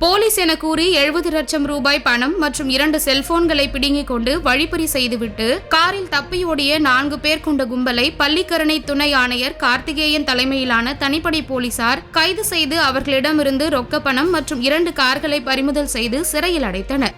Police என கூறி எழுபது லட்சம் ரூபாய் பணம் மற்றும் இரண்டு செல்போன்களை பிடுங்கிக் கொண்டு வழிப்பறி செய்துவிட்டு காரில் தப்பியோடிய நான்கு பேர் கொண்ட கும்பலை பள்ளிக்கரணை துணை ஆணையர் கார்த்திகேயன் தலைமையிலான தனிப்படை போலீசார் கைது செய்து அவர்களிடமிருந்து ரொக்க பணம் மற்றும் இரண்டு கார்களை பறிமுதல் செய்து சிறையில் அடைத்தனர்.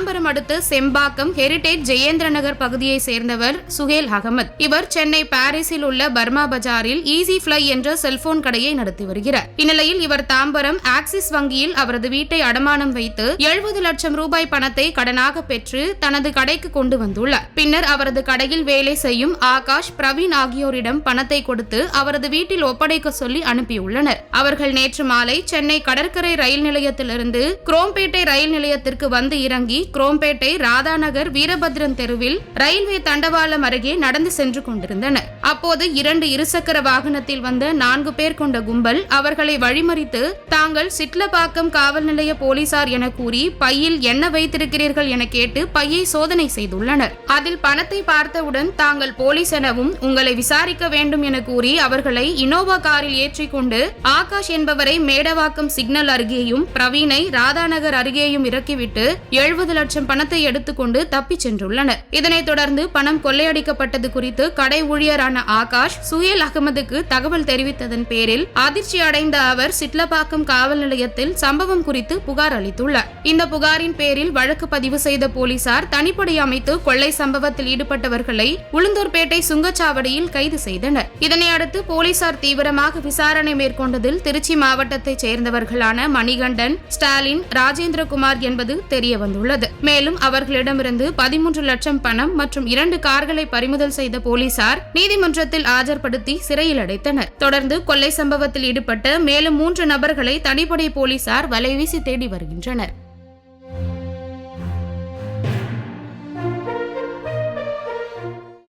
தாம்பரம் அடுத்த செம்பாக்கம் ஹெரிடேஜ் ஜெயேந்திர நகர் பகுதியை சேர்ந்தவர் சுஹேல் அகமத். இவர் சென்னை பாரிஸில் உள்ள பர்மா பஜாரில் ஈஸி ஃபிளை என்ற செல்போன் கடையை நடத்தி வருகிறார். இந்நிலையில் இவர் தாம்பரம் ஆக்சிஸ் வங்கியில் அவரது வீட்டை அடமானம் வைத்து எழுபது லட்சம் ரூபாய் பணத்தை கடனாக பெற்று தனது கடைக்கு கொண்டு வந்துள்ளார். பின்னர் அவரது கடையில் வேலை செய்யும் ஆகாஷ் பிரவீன் ஆகியோரிடம் பணத்தை கொடுத்து அவரது வீட்டில் ஒப்படைக்க சொல்லி அனுப்பியுள்ளனர். அவர்கள் நேற்று மாலை சென்னை கடற்கரை ரயில் நிலையத்திலிருந்து குரோம்பேட்டை ரயில் நிலையத்திற்கு வந்து இறங்கி குரோம்பேட்டை ராதாநகர் வீரபத்ரன் தெருவில் ரயில்வே தண்டவாளம் அருகே நடந்து சென்று கொண்டிருந்தனர். அப்போது இரண்டு இருசக்கர வாகனத்தில் வந்த நான்கு பேர் கொண்ட கும்பல் அவர்களை வழிமறித்து தாங்கள் சிட்லப்பாக்கம் காவல் நிலைய போலீசார் என கூறி பையில் என்ன வைத்திருக்கிறீர்கள் என கேட்டு பையை சோதனை செய்துள்ளனர். அதில் பணத்தை பார்த்தவுடன் தாங்கள் போலீஸ் எனவும் உங்களை விசாரிக்க வேண்டும் என கூறி அவர்களை இனோவா காரில் ஏற்றிக்கொண்டு ஆகாஷ் என்பவரை மேடவாக்கம் சிக்னல் அருகேயும் பிரவீனை ராதாநகர் அருகேயும் இறக்கிவிட்டு எழுபது லட்சம் பணத்தை எடுத்துக்கொண்டு தப்பிச் சென்றுள்ளனர். இதனைத் தொடர்ந்து பணம் கொள்ளையடிக்கப்பட்டது குறித்து கடை ஊழியரான ஆகாஷ் சுயல் அகமதுக்கு தகவல் தெரிவித்ததன் பேரில் அதிர்ச்சி அடைந்த அவர் சிட்லப்பாக்கம் காவல் நிலையத்தில் சம்பவம் குறித்து புகார் அளித்துள்ளார். இந்த புகாரின் பேரில் வழக்கு பதிவு செய்த போலீசார் தனிப்படை அமைத்து கொள்ளை சம்பவத்தில் ஈடுபட்டவர்களை உளுந்தூர்பேட்டை சுங்கச்சாவடியில் கைது செய்தனர். இதனை அடுத்து போலீசார் தீவிரமாக விசாரணை மேற்கொண்டதில் திருச்சி மாவட்டத்தைச் சேர்ந்தவர்களான மணிகண்டன் ஸ்டாலின் ராஜேந்திரகுமார் என்பது தெரியவந்துள்ளது. மேலும் அவர்களிடமிருந்து பதிமூன்று லட்சம் பணம் மற்றும் இரண்டு கார்களை பறிமுதல் செய்த போலீசார் நீதிமன்றத்தில் ஆஜர்படுத்தி சிறையில் அடைத்தனர். தொடர்ந்து கொள்ளை சம்பவத்தில் ஈடுபட்ட மேலும் மூன்று நபர்களை தனிப்படை போலீசார் வலைவீசி தேடி வருகின்றனர்.